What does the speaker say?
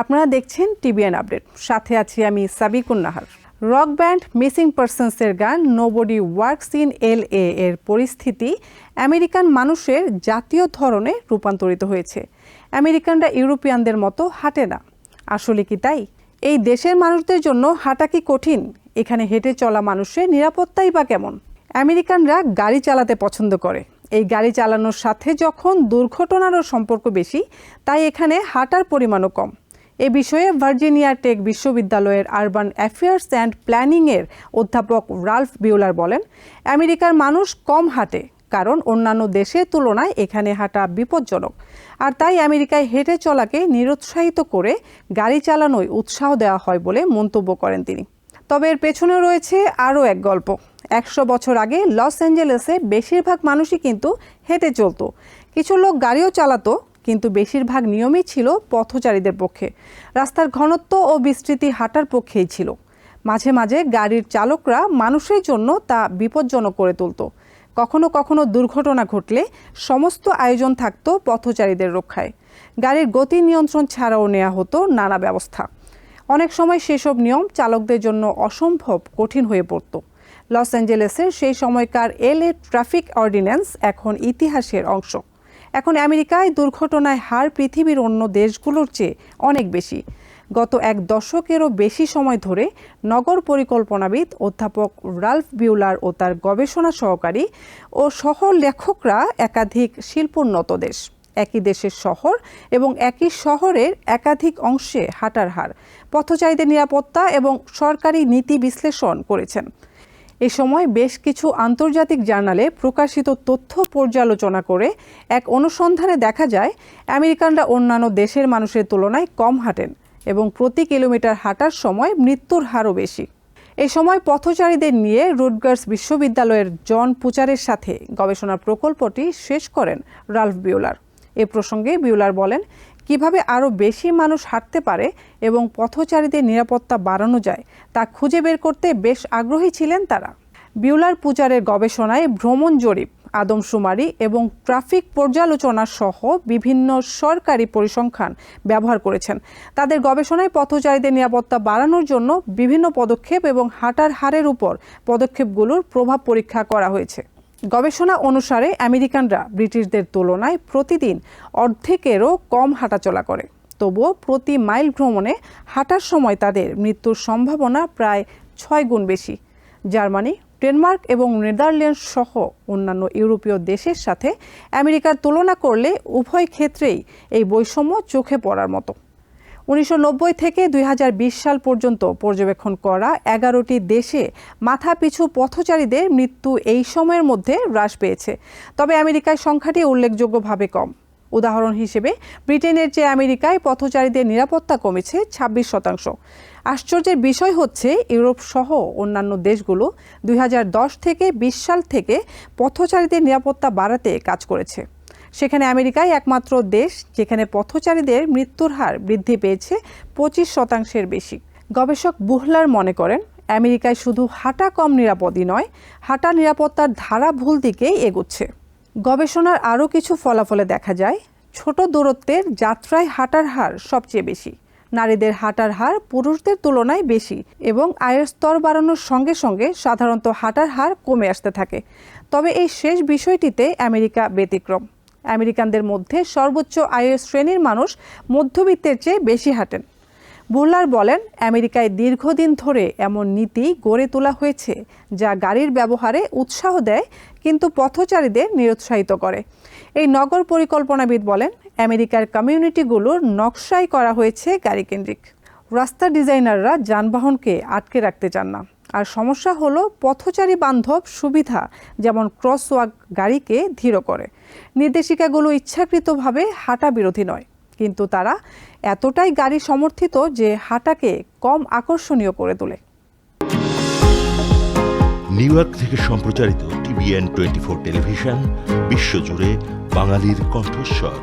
আপনারা দেখছেন TBN update. সাথে আছি আমি Sabikun Nahar. Rock band Missing পার্সনসের গান nobody works in L A এর পরিস্থিতি আমেরিকান মানুষের জাতীয় ধরনে রূপান্তরিত হয়েছে। আমেরিকানরা ইউরোপিয়ানদের মতো হাঁটে না। আসলে কি তাই? এই দেশের মানুষদের জন্য হাঁটা কি কঠিন? এখানে হেঁটে চলা মানুষের নিরাপত্তাই বা কেমন? আমেরিকানরা গাড়ি চালাতে পছন্দ করে। এই গাড়ি চালানোর সাথে যখন দুর্ঘটনারও সম্পর্ক বেশি, তাই এখানে হাঁটার পরিমাণও কম। এ বিষয়ে ভার্জিনিয়া টেক বিশ্ববিদ্যালয়ের আরবান অ্যাফেয়ার্স অ্যান্ড প্ল্যানিংয়ের অধ্যাপক রালফ বিউলার বলেন, আমেরিকার মানুষ কম হাঁটে কারণ অন্যান্য দেশের তুলনায় এখানে হাঁটা বিপজ্জনক। আর তাই আমেরিকায় হেঁটে চলাকে নিরুৎসাহিত করে গাড়ি চালানোয় উৎসাহ দেওয়া হয় বলে মন্তব্য করেন তিনি। তবে এর পেছনে রয়েছে আরও এক গল্প। একশো বছর আগে লস অ্যাঞ্জেলেসে বেশিরভাগ মানুষই কিন্তু হেঁটে চলতো। কিছু লোক গাড়িও চালাতো কিন্তু বেশিরভাগ নিয়মই ছিল পথচারীদের পক্ষে। রাস্তার ঘনত্ব ও বিস্তৃতি হাঁটার পক্ষেই ছিল। মাঝে মাঝে গাড়ির চালকরা মানুষের জন্য তা বিপজ্জনক করে তুলত। কখনো কখনো দুর্ঘটনা ঘটলে সমস্ত আয়োজন থাকত পথচারীদের রক্ষায়। গাড়ির গতি নিয়ন্ত্রণ ছাড়াও নেওয়া হতো নানা ব্যবস্থা। অনেক সময় সেসব নিয়ম চালকদের জন্য অসম্ভব কঠিন হয়ে পড়ত। লস অ্যাঞ্জেলেসের সেই সময়কার এল এ ট্রাফিক অর্ডিন্যান্স এখন ইতিহাসের অংশ। এখন আমেরিকায় দুর্ঘটনায় হার পৃথিবীর অন্য দেশগুলোর চেয়ে অনেক বেশি। গত এক দশকেরও বেশি সময় ধরে নগর পরিকল্পনাবিদ অধ্যাপক রালফ বিউলার ও তার গবেষণা সহকারী ও সহ লেখকরা একাধিক শিল্পোন্নত দেশ। একই দেশের শহর এবং একই শহরের একাধিক অংশে হাঁটার হার, পথচারীদের নিরাপত্তা এবং সরকারি নীতি বিশ্লেষণ করেছেন। এ সময় বেশ কিছু আন্তর্জাতিক জার্নালে প্রকাশিত তথ্য পর্যালোচনা করে এক অনুসন্ধানে দেখা যায়, আমেরিকানরা অন্যান্য দেশের মানুষের তুলনায় কম হাঁটেন এবং প্রতি কিলোমিটার হাঁটার সময় মৃত্যুর হারও বেশি। এ সময় পথচারীদের নিয়ে রুটগার্স বিশ্ববিদ্যালয়ের জন পুচারের সাথে গবেষণা প্রকল্পটি শেষ করেন রাল্ফ বিউলার। এ প্রসঙ্গে বিউলার বলেন কীভাবে আরও বেশি মানুষ হাঁটতে পারে এবং পথচারীদের নিরাপত্তা বাড়ানো যায়, তা খুঁজে বের করতে বেশ আগ্রহী ছিলেন তারা। বিউলার পূজারের গবেষণায় ভ্রমণ জরিপ, আদমশুমারি এবং ট্রাফিক পর্যালোচনা সহ বিভিন্ন সরকারি পরিসংখ্যান ব্যবহার করেছেন। তাদের গবেষণায় পথচারীদের নিরাপত্তা বাড়ানোর জন্য বিভিন্ন পদক্ষেপ এবং হাঁটার হারের উপর পদক্ষেপগুলোর প্রভাব পরীক্ষা করা হয়েছে। গবেষণা অনুসারে আমেরিকানরা ব্রিটিশদের তুলনায় প্রতিদিন অর্ধেকেরও কম হাঁটাচলা করে। তবুও প্রতি মাইল ভ্রমণে হাঁটার সময় তাদের মৃত্যুর সম্ভাবনা প্রায় ছয় গুণ বেশি। জার্মানি, ডেনমার্ক এবং নেদারল্যান্ড সহ অন্যান্য ইউরোপীয় দেশের সাথে আমেরিকার তুলনা করলে উভয় ক্ষেত্রেই এই বৈষম্য চোখে পড়ার মতো। উনিশশো নব্বই থেকে দুই হাজার বিশ সাল পর্যন্ত পর্যবেক্ষণ করা এগারোটি দেশে মাথাপিছু পথচারীদের মৃত্যু এই সময়ের মধ্যে হ্রাস পেয়েছে। তবে আমেরিকায় সংখ্যাটি উল্লেখযোগ্যভাবে কম। উদাহরণ হিসেবে, ব্রিটেনের চেয়ে আমেরিকায় পথচারীদের নিরাপত্তা কমেছে ছাব্বিশ শতাংশ। আশ্চর্যের বিষয় হচ্ছে, ইউরোপ সহ অন্যান্য দেশগুলো দুই হাজার দশ থেকে বিশ সাল থেকে পথচারীদের নিরাপত্তা বাড়াতে কাজ করেছে। সেখানে আমেরিকাই একমাত্র দেশ যেখানে পথচারীদের মৃত্যুর হার বৃদ্ধি পেয়েছে পঁচিশ শতাংশের বেশি। গবেষক বুহলার মনে করেন, আমেরিকায় শুধু হাঁটা কম নিরাপদই নয়, হাঁটা নিরাপত্তার ধারা ভুল দিকেই এগুচ্ছে। গবেষণার আরও কিছু ফলাফলে দেখা যায়, ছোট দূরত্বের যাত্রায় হাঁটার হার সবচেয়ে বেশি। নারীদের হাঁটার হার পুরুষদের তুলনায় বেশি এবং আয়ের স্তর বাড়ানোর সঙ্গে সঙ্গে সাধারণত হাঁটার হার কমে আসতে থাকে। তবে এই শেষ বিষয়টিতে আমেরিকা ব্যতিক্রম। আমেরিকানদের মধ্যে সর্বোচ্চ আয়ের শ্রেণির মানুষ মধ্যবিত্তের চেয়ে বেশি হাঁটেন। বুল্লার বলেন, আমেরিকায় দীর্ঘদিন ধরে এমন নীতি গড়ে তোলা হয়েছে যা গাড়ির ব্যবহারে উৎসাহ দেয় কিন্তু পথচারীদের নিরুৎসাহিত করে। এই নগর পরিকল্পনাবিদ বলেন, আমেরিকার কমিউনিটিগুলোর নকশাই করা হয়েছে গাড়িকেন্দ্রিক। রাস্তা ডিজাইনাররা যানবাহনকে আটকে রাখতে চান না। আর সমস্যা হলো পথচারী বান্ধব সুবিধা, যেমন ক্রসওয়াক গাড়িকে ধীর করে। নির্দেশিকাগুলো ইচ্ছাকৃতভাবে হাঁটা বিরোধী নয়, কিন্তু তারা এতটাই গাড়ি সমর্থিত যে হাঁটাকে কম আকর্ষণীয় করে তোলে। নিউ ইয়র্ক থেকে সম্প্রচারিত টিভিএন টোয়েন্টি ফোর টেলিভিশন, বিশ্বজুড়ে বাঙালির কণ্ঠস্বর।